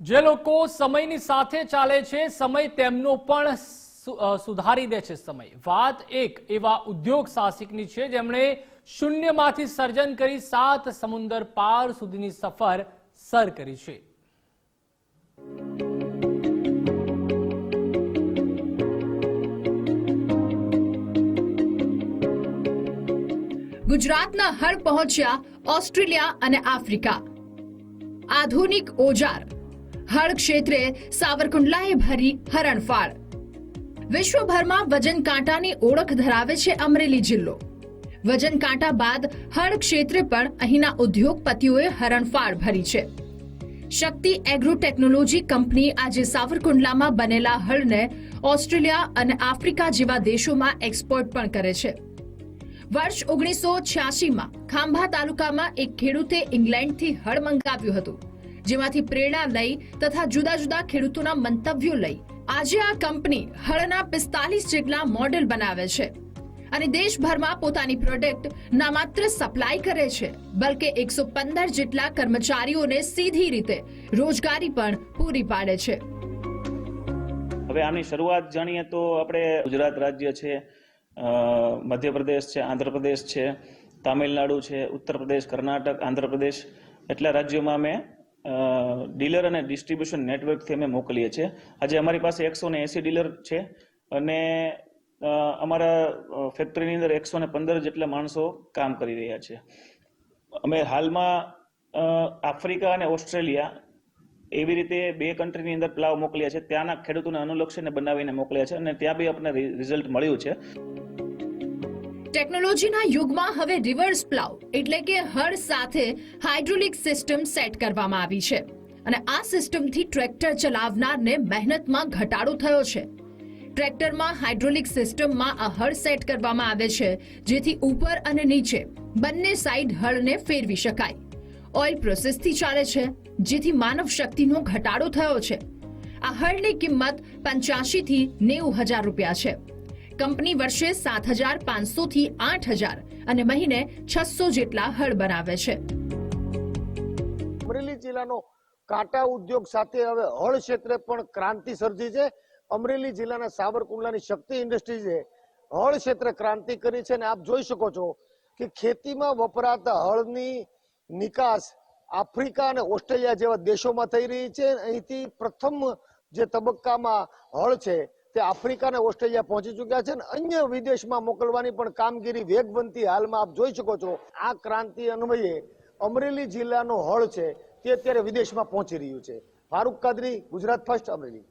જે લોકો સમયની સાથે ચાલે છે, સમય તેમનો પણ સુધારી દે છે સમય. વાત એક એવા ઉદ્યોગ સાહસિકની છે, જેમણે શૂન્યમાંથી સર્જન કરી સાત સમુંદર પાર સુધીની સફર સર કરી છે. ગુજરાતના હળ પહોંચ્યા ઓસ્ટ્રેલિયા અને આફ્રિકા. આધુનિક ઓજાર હળ ક્ષેત્રે સાવરકુંડલાએ ભરી હરણફાળ. વિશ્વભરમાં વજન કાંટાની ઓળખ ધરાવે છે અમરેલી જિલ્લો. વજન કાંટા બાદ હળ ક્ષેત્રે પણ અહીંના ઉદ્યોગપતિઓએ હરણફાળ ભરી છે. શક્તિ એગ્રો ટેકનોલોજી કંપની આજે સાવરકુંડલામાં બનેલા હળને ઓસ્ટ્રેલિયા અને આફ્રિકા જેવા દેશોમાં એક્સપોર્ટ પણ કરે છે. વર્ષ ઓગણીસો છ્યાસીમાં ખાંભા તાલુકામાં એક ખેડૂતે ઇંગ્લેન્ડથી હળ મંગાવ્યું હતું. જેમાંથી પ્રેરણા લઈ તથા જુદા જુદા ખેડૂતોના મંતવ્યો લઈ. આજે આ કંપની હળના પિસ્તાલીસ જેટલા મોડેલ બનાવે છે અને દેશભરમાં પોતાની પ્રોડક્ટ ના માત્ર સપ્લાય કરે છે, બલકે એકસો પંદર જેટલા કર્મચારીઓને સીધી રીતે રોજગારી પણ પૂરી પાડે છે. હવે આની શરૂઆત જાણીએ તો આપણે ગુજરાત રાજ્ય છે મધ્યપ્રદેશ છે, આંધ્રપ્રદેશ છે, તામિલનાડુ છે ઉત્તર પ્રદેશ કર્ણાટક, આંધ્રપ્રદેશ. એટલા રાજ્યોમાં અમે ડીલર અને ડિસ્ટ્રીબ્યુશન નેટવર્કથી અમે મોકલીએ છીએ. આજે અમારી પાસે એકસો ને એંસી ડીલર છે અને અમારા ફેક્ટરીની અંદર એકસો ને પંદર જેટલા માણસો કામ કરી રહ્યા છે. અમે હાલમાં આફ્રિકા અને ઓસ્ટ્રેલિયા એવી રીતે બે કન્ટ્રીની અંદર પ્લાવ મોકલ્યા છે. ત્યાંના ખેડૂતોને અનુલક્ષીને બનાવીને મોકલ્યા છે અને ત્યાં બી આપણને રિઝલ્ટ મળ્યું છે. ટેકનોલોજીના યુગમાં હવે રિવર્સ પ્લાવ એટલે કે હળ સાથે હાઇડ્રોલિક સિસ્ટમ સેટ કરવામાં આવી છે. અને આ સિસ્ટમથી ટ્રેક્ટર ચલાવનારને મહેનતમાં ઘટાડો થયો છે. ટ્રેક્ટરમાં હાઇડ્રોલિક સિસ્ટમમાં આ હળ સેટ કરવામાં આવે છે, જેથી ઉપર અને નીચે બંને સાઈડ હળને ફેરવી શકાય. ઓઇલ પ્રોસેસથી ચાલે છે, જેથી માનવ શક્તિનો ઘટાડો થયો છે. આ હળની કિંમત પંચ્યાસી થી નેવું હજાર રૂપિયા છે. કંપની વર્ષે સાત હજાર પાંચસો થી આઠ હજાર અને મહિને છસો જેટલા હળ બનાવે છે. અમરેલી જિલ્લાનો કાંટા ઉદ્યોગ સાથે હવે હળ ક્ષેત્રે પણ ક્રાંતિ સર્જી છે. અમરેલી જિલ્લાના સાવરકુંડલાની શક્તિ ઇન્ડસ્ટ્રીઝે હળ ક્ષેત્રે ક્રાંતિ કરી છે અને આપ જોઈ શકો છો કે ખેતીમાં વપરાતા હળની નિકાસ આફ્રિકા અને ઓસ્ટ્રેલિયા જેવા દેશોમાં થઈ રહી છે. અહીંથી પ્રથમ જે તબક્કામાં હળ છે તે આફ્રિકા અને ઓસ્ટ્રેલિયા પહોંચી ચુક્યા છે અને અન્ય વિદેશમાં મોકલવાની પણ કામગીરી વેગવંતી હાલમાં આપ જોઈ શકો છો. આ ક્રાંતિ અન્વયે અમરેલી જિલ્લાનો હળ છે, તે અત્યારે વિદેશમાં પહોંચી રહ્યું છે. ફારૂક કાદરી, ગુજરાત ફર્સ્ટ, અમરેલી.